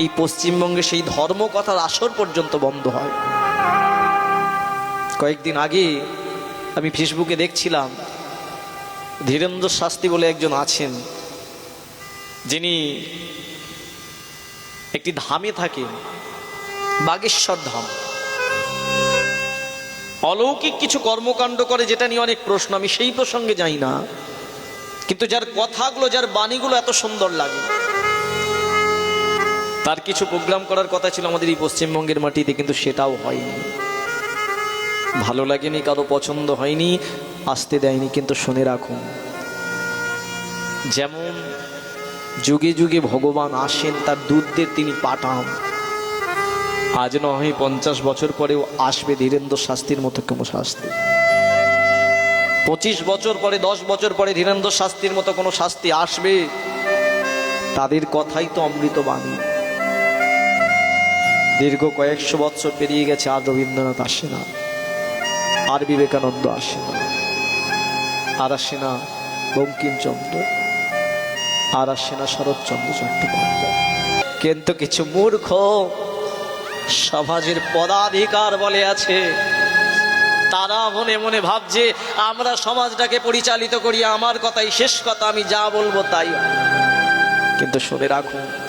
এই পশ্চিমবঙ্গে সেই ধর্ম কথার আসর পর্যন্ত বন্ধ হয়। কয়েকদিন আগে আমি ফেসবুকে দেখছিলাম, ধীরেন্দ্র শাস্ত্রী বলে একজন আছেন, যিনি একটি ধামে থাকেন, বাগেশ্বর ধাম। অলৌকিক কিছু কর্মকাণ্ড করে যেটা নিয়ে অনেক প্রশ্ন, আমি সেই প্রসঙ্গে যাই না। কিন্তু যার কথাগুলো, যার বাণীগুলো এত সুন্দর লাগে। তার কিছু প্রোগ্রাম করার কথা ছিল আমাদের এই পশ্চিমবঙ্গের মাটিতে, কিন্তু সেটাও হয়নি। ভালো লাগেনি, কারও পছন্দ হয়নি, আসতে দেয়নি, কিন্তু শুনে রাখুন। যেমন যুগে যুগে ভগবান আসেন, তার দুধদের তিনি পাঠান। আজ নয় পঞ্চাশ বছর পরেও আসবে ধীরেন্দ্র শাস্তির মতো কোনো শাস্তি পঁচিশ বছর পরে, দশ বছর পরে ধীরেন্দ্র শাস্তির মতো কোনো শাস্তি আসবে? তাদের কথাই তো অমৃত বাণী। দীর্ঘ কয়েকশো বছর পেরিয়ে গেছে, আর রবীন্দ্রনাথ আসে না। আর বিবেকানন্দ আসে না। আর আসে না বঙ্কিমচন্দ্র। আর আসে না শরৎচন্দ্র চট্টোপাধ্যায়। কিন্তু কিছু মূর্খ সমাজের পদাধিকার বলে আছে, তারা মনে মনে ভাবছে, আমরা সমাজটাকে পরিচালিত করি, আমার কথাই শেষ কথা, আমি যা বলব তাই কিন্তু শুনে রাখুন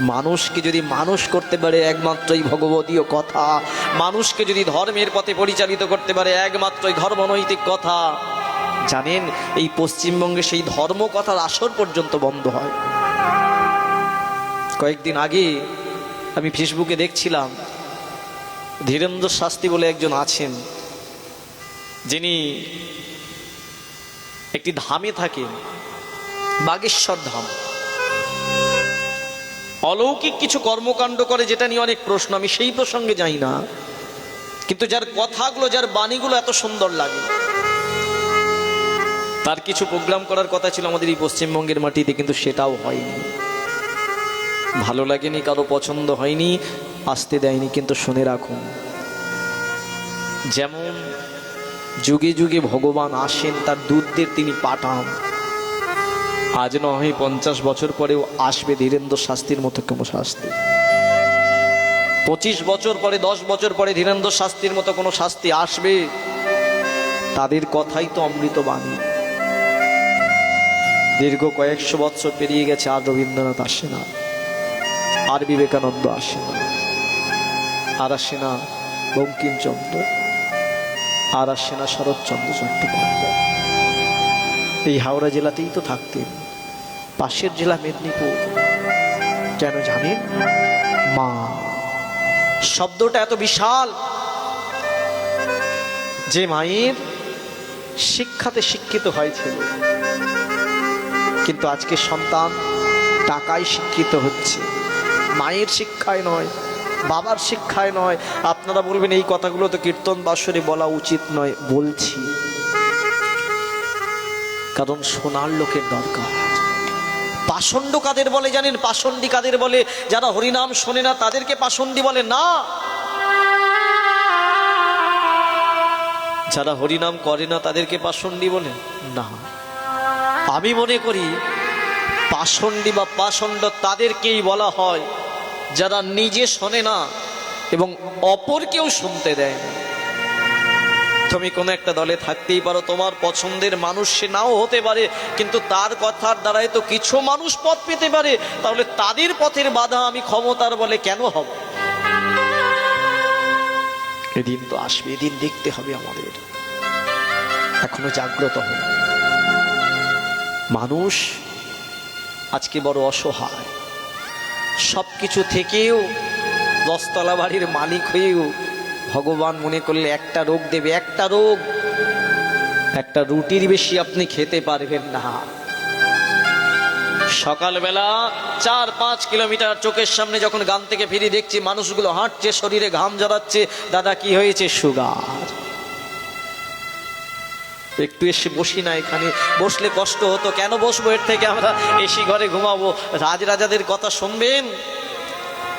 মানুষকে যদি মানুষ করতে পারে, একমাত্রই ভগবতীয় কথা। মানুষকে যদি ধর্মের পথে পরিচালিত করতে পারে, একমাত্রই ধর্মনৈতিক কথা। জানেন, এই পশ্চিমবঙ্গে সেই ধর্ম কথার আসর পর্যন্ত বন্ধ হয়। কয়েকদিন আগে আমি ফেসবুকে দেখছিলাম, ধীরেন্দ্র শাস্ত্রী বলে একজন আছেন, যিনি একটি ধামে থাকেন, বাগেশ্বর ধাম। অলৌকিক কিছু কর্মকাণ্ড করে যেটা নিয়ে অনেক প্রশ্ন, আমি সেই প্রসঙ্গে যাই না। কিন্তু যার কথাগুলো, যার বাণীগুলো এত সুন্দর লাগে। তার কিছু প্রোগ্রাম করার কথা ছিল আমাদের এই পশ্চিমবঙ্গের মাটিতে, কিন্তু সেটাও হয়নি। ভালো লাগেনি, কারও পছন্দ হয়নি, আসতে দেয়নি, কিন্তু শুনে রাখুন। যেমন যুগে যুগে ভগবান আসেন, তার দুধদের তিনি পাঠান। আজ নয় পঞ্চাশ বছর পরেও আসবে ধীরেন্দ্র শাস্তির মতো কোনো শাস্তি। পঁচিশ বছর পরে, দশ বছর পরে ধীরেন্দ্র শাস্তির মতো কোনো শাস্তি আসবে? তাদের কথাই তো অমৃত বাণী। দীর্ঘ কয়েকশো বছর পেরিয়ে গেছে, আর রবীন্দ্রনাথ আসে না। আর বিবেকানন্দ আসে না। আর আসে না বঙ্কিমচন্দ্র। আর আসে না শরৎচন্দ্র চট্টোপাধ্যায়। এই হাওড়া জেলাতেই তো থাকতেন। পাশের জেলা মেদিনীপুর। কেন জানেন মা। শব্দটা এত বিশাল। যে মায়ের শিক্ষাতে শিক্ষিত হয়েছিল। কিন্তু আজকে সন্তান টাকায় শিক্ষিত হচ্ছে। মায়ের শিক্ষায় নয়, বাবার শিক্ষায় নয়। আপনারা বলবেন এই কথাগুলো তো কীর্তন বাসরে বলা উচিত নয়, বলছি। কারণ সোনার লোকের দরকার। পাষণ্ড কাদের বলে জানেন? পাষণ্ডী কাদের বলে? যারা হরিনাম শোনে না, তাদেরকে পাষণ্ডী বলে না। যারা হরিনাম করে না, তাদেরকে পাষণ্ডী বলে না। আমি মনে করি, পাষণ্ডী বা পাষণ্ড তাদেরকেই বলা হয়। যারা নিজে শোনে না এবং অপরকেও শুনতে দেয় না। তুমি কোনো একটা দলে থাকতেই পারো, তোমার পছন্দের মানুষ সে নাও হতে পারে, কিন্তু তার কথার দ্বারাই তো কিছু মানুষ পথ পেতে পারে। তাহলে তাদের পথের বাধা আমি ক্ষমতার বলে কেন হব? এদিন তো আসবে, এদিন দেখতে হবে আমাদের। এখনও জাগ্রত হন মানুষ আজকে বড় অসহায়। সব কিছু থেকেও দশতলা বাড়ির মালিক হয়েও ভগবান মনে করলে একটা রোগ দেবে, একটা রোগ। একটা রুটির বেশি আপনি খেতে পারবেন না। সকালবেলা চার পাঁচ কিলোমিটার চোখের সামনে যখন গান থেকে ফিরে দেখছি, মানুষগুলো হাঁটছে, শরীরে ঘাম জড়াচ্ছে দাদা, কি হয়েছে? সুগার। একটু এসে বসি না এখানে। বসলে কষ্ট হতো। কেন বসবো? এর থেকে আমরা এসি ঘরে ঘুমাবো। রাজরাজাদের কথা শুনবেন?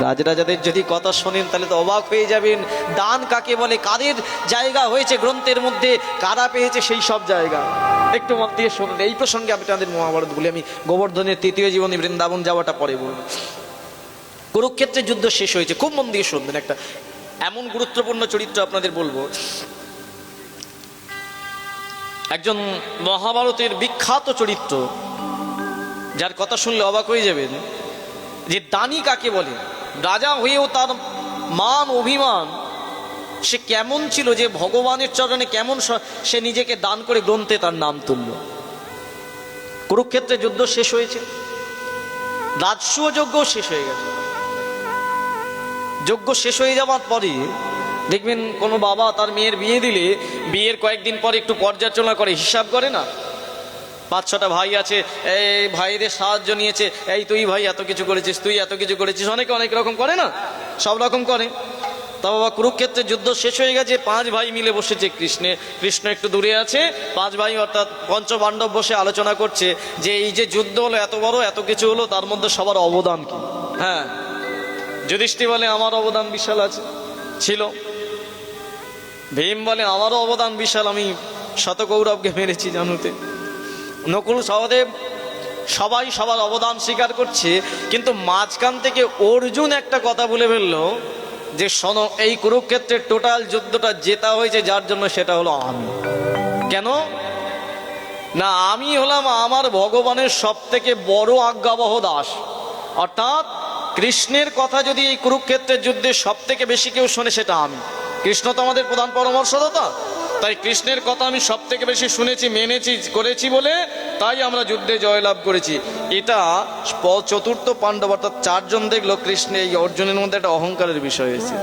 রাজরাজাদের যদি কথা শোনেন, তাহলে তো অবাক হয়ে যাবেন। দান কাকে বলে? কাদের জায়গা হয়েছে গ্রন্থের মধ্যে? কারা পেয়েছে সেই সব জায়গা? একটু মন দিয়ে শুনুন। এই প্রসঙ্গে আমি তাদের মহাভারত বলি। আমি গোবর্ধনের তৃতীয় জীবনী বৃন্দাবন যাওয়াটা পরে বলব। কুরুক্ষেত্রের যুদ্ধ শেষ হয়েছে। খুব মন দিয়ে শুনবেন একটা। এমন গুরুত্বপূর্ণ চরিত্র আপনাদের বলব। একজন মহাভারতের বিখ্যাত চরিত্র, যার কথা শুনলে অবাক হয়ে যাবেন, যে দানি কাকে বলে? রাজা হয়েও তার মান অভিমান। সে কেমন ছিল যে ভগবানের চরণে কেমন সে নিজেকে দান করে গ্রন্থে তার নাম তুলল। কুরুক্ষেত্রে যুদ্ধ শেষ হয়েছে। রাজস্ব যজ্ঞ শেষ হয়ে গেছে। যজ্ঞ শেষ হয়ে যাওয়ার পরে দেখবেন কোনো বাবা তার মেয়ের বিয়ে দিলে বিয়ের কয়েকদিন পরে একটু পর্যালোচনা করে হিসাব করে না। পাঁচ ছটা ভাই আছে, এই ভাইদের সাহায্য নিয়েছে, এই তুই ভাই এত কিছু করেছিস, তুই এত কিছু করেছিস, অনেকে অনেক রকম করে না? সব রকম করে। তা বাবা কুরুক্ষেত্রে যুদ্ধ শেষ হয়ে গেছে, পাঁচ ভাই মিলে বসেছে কৃষ্ণে। কৃষ্ণ একটু দূরে আছে, পাঁচ ভাই অর্থাৎ পঞ্চপাণ্ডব বসে আলোচনা করছে যে এই যে যুদ্ধ হলো, এত বড়, এত কিছু হলো, তার মধ্যে সবার অবদান কি? হ্যাঁ যুধিষ্ঠি বলে আমার অবদান বিশাল আছে, ছিল। ভীম বলে আমারও অবদান বিশাল, আমি শতকৌরবকে মেরেছি জানুতে। নকুল সহদেব, সবাই সবার অবদান স্বীকার করছে, কিন্তু মাঝখান থেকে অর্জুন একটা কথা বলে ফেলল যে, শোনো, এই কুরুক্ষেত্রের টোটাল যুদ্ধটা জেতা হয়েছে, যার জন্য সেটা হলো আমি। কেন? না, আমি হলাম আমার ভগবানের সব থেকে বড় আজ্ঞাবহ দাস। অর্থাৎ, কৃষ্ণের কথা যদি এই কুরুক্ষেত্রের যুদ্ধে সব থেকে বেশি কেউ শোনে, সেটা আমি। কৃষ্ণ তো আমাদের প্রধান পরামর্শদাতা। তাই কৃষ্ণের কথা আমি সব থেকে বেশি শুনেছি, মেনেছি, করেছি বলে তাই আমরা যুদ্ধে জয়লাভ করেছি। এটা চতুর্থ পাণ্ডব অর্থাৎ চারজন দেখল কৃষ্ণ এই অর্জুনের মধ্যে একটা অহংকারের বিষয় হয়েছে।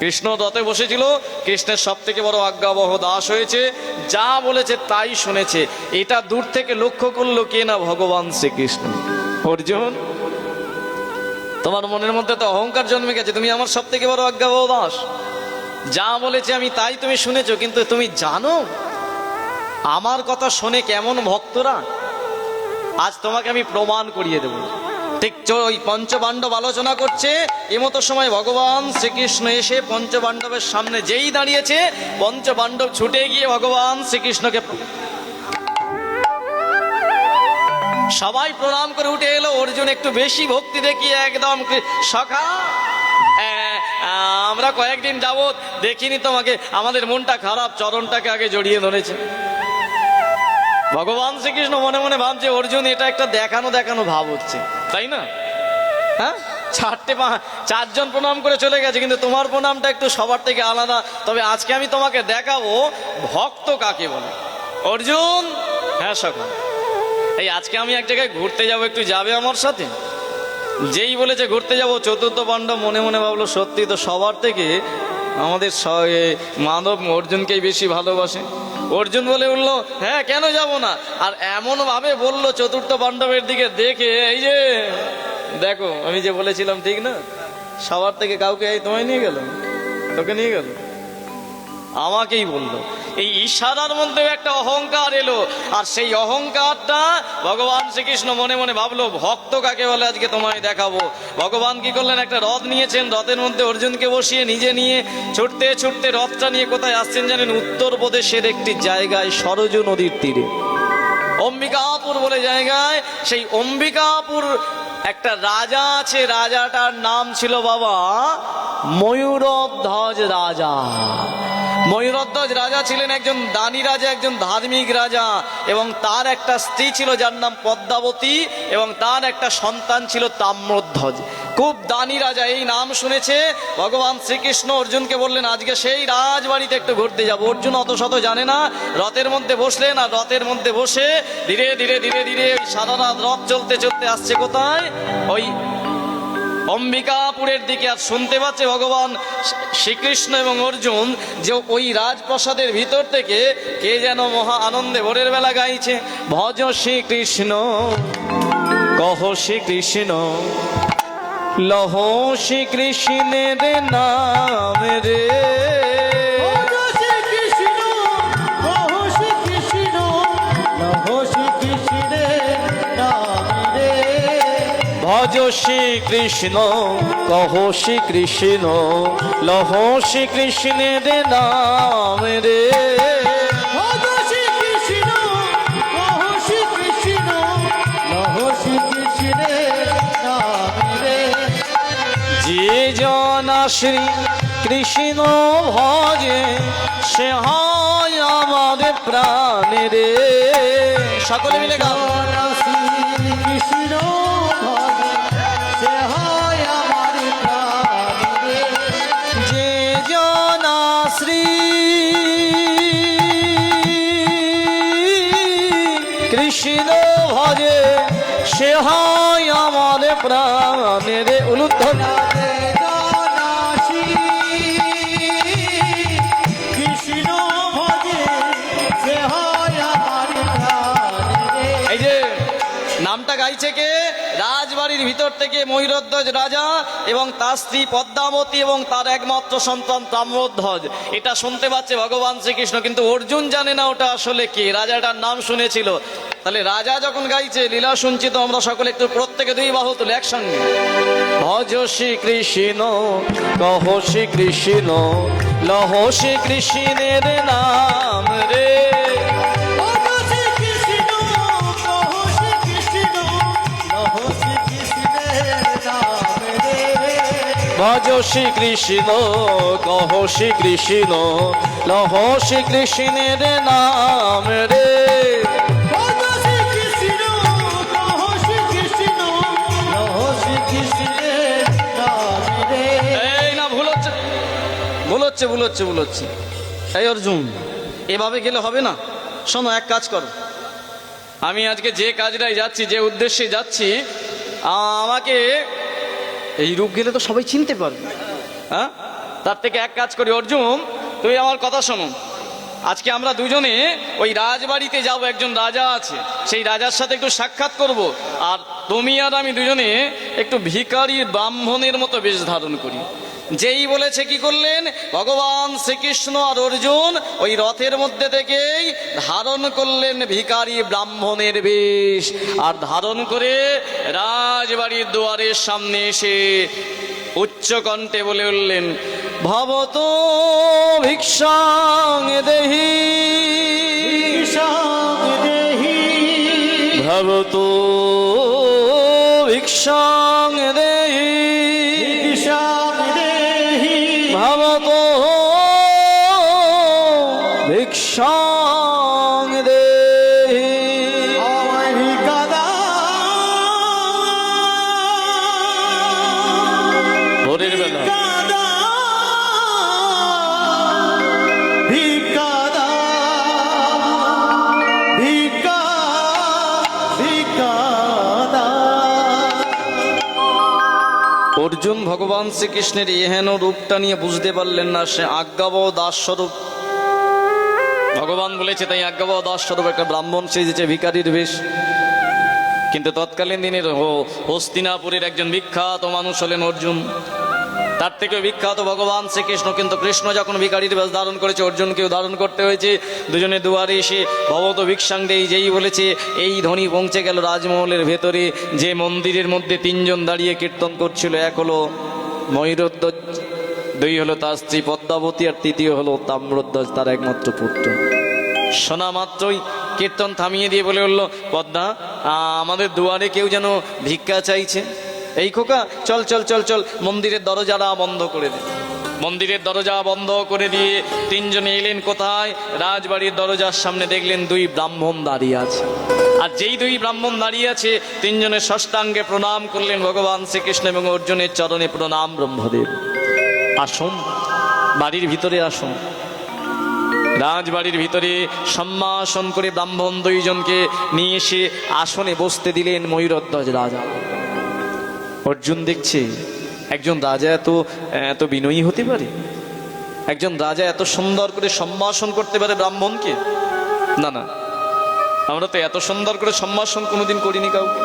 কৃষ্ণ রথে বসেছিল, কৃষ্ণের সব থেকে বড় আজ্ঞাবহ দাস হয়েছে, যা বলেছে তাই শুনেছে। এটা দূর থেকে লক্ষ্য করল কে না ভগবান শ্রীকৃষ্ণ। অর্জুন, তোমার মনের মধ্যে তো অহংকার জন্মে গেছে, তুমি আমার সব থেকে বড় আজ্ঞাবহ দাস। যা বলেছে আমি তাই তুমি শুনেছ, কিন্তু তুমি জানো? আমার কথা শুনে কেমন ভক্তরা? আজ তোমাকে আমি প্রমাণ করিয়ে দেব। ঠিক ওই পঞ্চপাণ্ডব আলোচনা করছে, এমতো সময় ভগবান শ্রীকৃষ্ণ এসে পঞ্চপাণ্ডবের সামনে যেই দাঁড়িয়েছে, পঞ্চপাণ্ডব ছুটে গিয়ে ভগবান শ্রীকৃষ্ণকে সবাই প্রণাম করে উঠে এলো, অর্জুন একটু বেশি ভক্তি দেখিয়ে একদম সখা আমরা কয়েকদিন যাবৎ দেখিনি তোমাকে। আমাদের মনটা খারাপ, চরণটাকে আগে জড়িয়ে ধরেছে। ভগবান শ্রীকৃষ্ণ মনে মনে ভাবছে, অর্জুন, এটা একটা দেখানো দেখানো ভাব হচ্ছে। তাই না? হ্যাঁ? চারটে পা- চারজন প্রণাম করে চলে গেছে, কিন্তু তোমার প্রণামটা একটু সবার থেকে আলাদা। তবে আজকে আমি তোমাকে দেখাবো ভক্ত কাকে বলে। অর্জুন? হ্যাঁ সকাল এই, আজকে আমি এক জায়গায় ঘুরতে যাব, একটু যাবে আমার সাথে? যেই বলেছে ঘুরতে যাব, চতুর্থ পাণ্ডব মনে মনে ভাবলো, সত্যি তো সবার থেকে আমাদের মানব অর্জুনকেই বেশি ভালোবাসে। অর্জুন বলে উঠল হ্যাঁ কেন যাব না? আর এমন ভাবে বলল চতুর্থ পাণ্ডবের দিকে, দেখে, এই যে, দেখো, আমি যে বলেছিলাম, ঠিক না? সবার থেকে কাউকে এই তোমায় নিয়ে গেল? তোকে নিয়ে গেল? আমাকেই বলল। এই ইশারার মধ্যেও একটা অহংকার এলো। আর সেই অহংকারটা ভগবান শ্রীকৃষ্ণ মনে মনে ভাবলো, ভক্ত কাকে বলে আজকে তোমায় দেখাবো? ভগবান কি করলেন? একটা রথ নিয়েছেন, রথের মধ্যে অর্জুনকে বসিয়ে নিজে নিয়ে ছুটতে ছুটতে রথটা নিয়ে কোথায় আসছেন জানেন? উত্তরপ্রদেশের একটি জায়গায় সরজু নদীর তীরে। অম্বিকাপুর বলে জায়গায়, সেই অম্বিকাপুর একটা রাজা আছে, রাজাটার নাম ছিল বাবা ময়ূরধ্বজ রাজা। ময়ূরধ্বজ রাজা ছিলেন একজন দানী রাজা, একজন ধার্মিক রাজা, এবং তার একটা স্ত্রী ছিল যার নাম পদ্মাবতী, এবং তার একটা সন্তান ছিল তাম্রধ্বজ। খুব দানি রাজা, এই নাম শুনেছে। ভগবান শ্রীকৃষ্ণ অর্জুনকে বললেন, আজকে সেই রাজবাড়িতে একটু ঘুরতে যাব। অর্জুন অত শত জানে না, রথের মধ্যে বসলেন আর রথের মধ্যে বসে ধীরে ধীরে ধীরে ধীরে ওই সারা রাত রথ চলতে চলতে আসছে কোথায়? ওই অম্বিকাপুরের দিকে। আর শুনতে পাচ্ছে ভগবান শ্রীকৃষ্ণ এবং অর্জুন যে ওই রাজপ্রাসাদের ভিতর থেকে কে যেন মহা আনন্দে ভোরের বেলা গাইছে, ভজ শ্রীকৃষ্ণ, কহ শ্রীকৃষ্ণ লহ শ্রীকৃষ্ণের নাম রে। ভজ শ্রীকৃষ্ণ কহ শ্রীকৃষ্ণ লহ শ্রীকৃষ্ণের নাম রে। যে জনা শ্রী কৃষ্ণ ভজে সে হয় আমাদের প্রাণের সকলে মিলে গাও। কৃষ্ণ হয় আমার কৃষ্ণ ভজে সে হয় আমার প্রাণের উলুধ্বনি। রাজবাড়ির ভিতর থেকে ময়ূরধ্বজ রাজা এবং তার স্ত্রী পদ্মাবতী এবং তার একমাত্র সন্তান তাম্রধ্বজ। এটা শুনতে পাচ্ছে ভগবান শ্রীকৃষ্ণ, কিন্তু অর্জুন জানে না ওটা আসলে কে। রাজাটার নাম শুনেছিল। তাহলে রাজা যখন গাইছে, লীলা শুনছি তো আমরা সকলে একটু প্রত্যেকে দুই বাহু তুলে একসঙ্গে। ভজ শ্রী কৃষ্ণ কহ শ্রী কৃষ্ণ লহ শ্রী কৃষ্ণের নাম রে। ভজ শ্রী কৃষ্ণ কহ শ্রী কৃষ্ণ লহ শ্রী কৃষ্ণের নাম রে। এই না ভুল হচ্ছে। ভুল হচ্ছে ভুল হচ্ছে ভুল হচ্ছে। এই অর্জুন এভাবে গেলে হবে না। শোনো এক কাজ করো। আমি আজকে যে কাজটাই যাচ্ছি যে উদ্দেশ্যে যাচ্ছি আমাকে এই রূপ গেলে তো সবাই চিনতে পারবে। হ্যাঁ? তার থেকে এক কাজ করি, অর্জুন তুই আমার কথা শোনো। আজকে আমরা দুজনে ওই রাজবাড়িতে যাব, একজন রাজা আছে। সেই রাজার সাথে একটু সাক্ষাৎ করব। আর তুমি আর আমি দুজনে একটু ভিখারি ব্রাহ্মণের মতো বেশ ধারণ করি। যেই বলেছে কি করলেন? ভগবান শ্রীকৃষ্ণ আর অর্জুন ওই রথের মধ্যে থেকেই ধারণ করলেন ভিখারি ব্রাহ্মণের বেশ। আর ধারণ করে রাজবাড়ির দুয়ারের সামনে এসে উচ্চ কণ্ঠে বলে উঠলেন ভবত ভিক্ষাং দেহি। ভবত ভিক্ষাং অর্জুন ভগবান শ্রীকৃষ্ণের এহেন রূপটা নিয়ে বুঝতে পারলেন না সে আজ্ঞাব দাস স্বরূপ ভগবান বলেছে তাই আজ্ঞাব দাস স্বরূপ একটা ব্রাহ্মণ সেজেছে ভিকারির বেশ। কিন্তু তৎকালীন দিনের হ- হস্তিনাপুরের একজন বিখ্যাত মানুষ হলেন অর্জুন। তার থেকে বিখ্যাত ভগবান শ্রীকৃষ্ণ, কিন্তু কৃষ্ণ যখন ভিকারির বেশ ধারণ করেছে, অর্জুনকেও ধারণ করতে হয়েছে। দুজনে দুয়ারে এসে ভবত ভিক্ষাং দেই যেই বলেছে, এই ধ্বনি পৌঁছে গেল রাজমহলের ভেতরে। যে মন্দিরের মধ্যে তিনজন দাঁড়িয়ে কীর্তন করছিল, এক হলো ময়ূরধ্বজ দুই হলো তার স্ত্রী পদ্মাবতী, আর তৃতীয় হলো তাম্রধ্বজ তার একমাত্র পুত্র। শোনা মাত্রই কীর্তন থামিয়ে দিয়ে বলে উঠল, পদ্মা আমাদের দুয়ারে কেউ যেন ভিক্ষা চাইছে? এই খোকা, চল চল চল চল, মন্দিরের দরজাটা বন্ধ করে দে। মন্দিরের দরজা বন্ধ করে দিয়ে তিনজনে এলেন কোথায়? রাজবাড়ির দরজার সামনে দেখলেন দুই ব্রাহ্মণ দাঁড়িয়ে আছে। আর যেই দুই ব্রাহ্মণ দাঁড়িয়ে আছে তিনজনের ষষ্ঠাঙ্গে প্রণাম করলেন ভগবান শ্রীকৃষ্ণ এবং অর্জুনের চরণে প্রণাম ব্রহ্মদেব। আসুন, বাড়ির ভিতরে আসুন। রাজবাড়ির ভিতরে সম্মাসন করে ব্রাহ্মণ দুইজনকে নিয়ে এসে আসনে বসতে দিলেন ময়ূরধ্বজ রাজা। অর্জুন দেখছে, একজন রাজা এত এত বিনয়ী হতে পারে? একজন রাজা এত সুন্দর করে সম্ভাষণ করতে পারে ব্রাহ্মণকে? না না, আমরা তো এত সুন্দর করে সম্ভাষণ কোনোদিন করিনি কাউকে।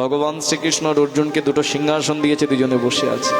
ভগবান শ্রীকৃষ্ণ অর্জুনকে দুটো সিংহাসন দিয়েছে, দুজনে বসে আছে।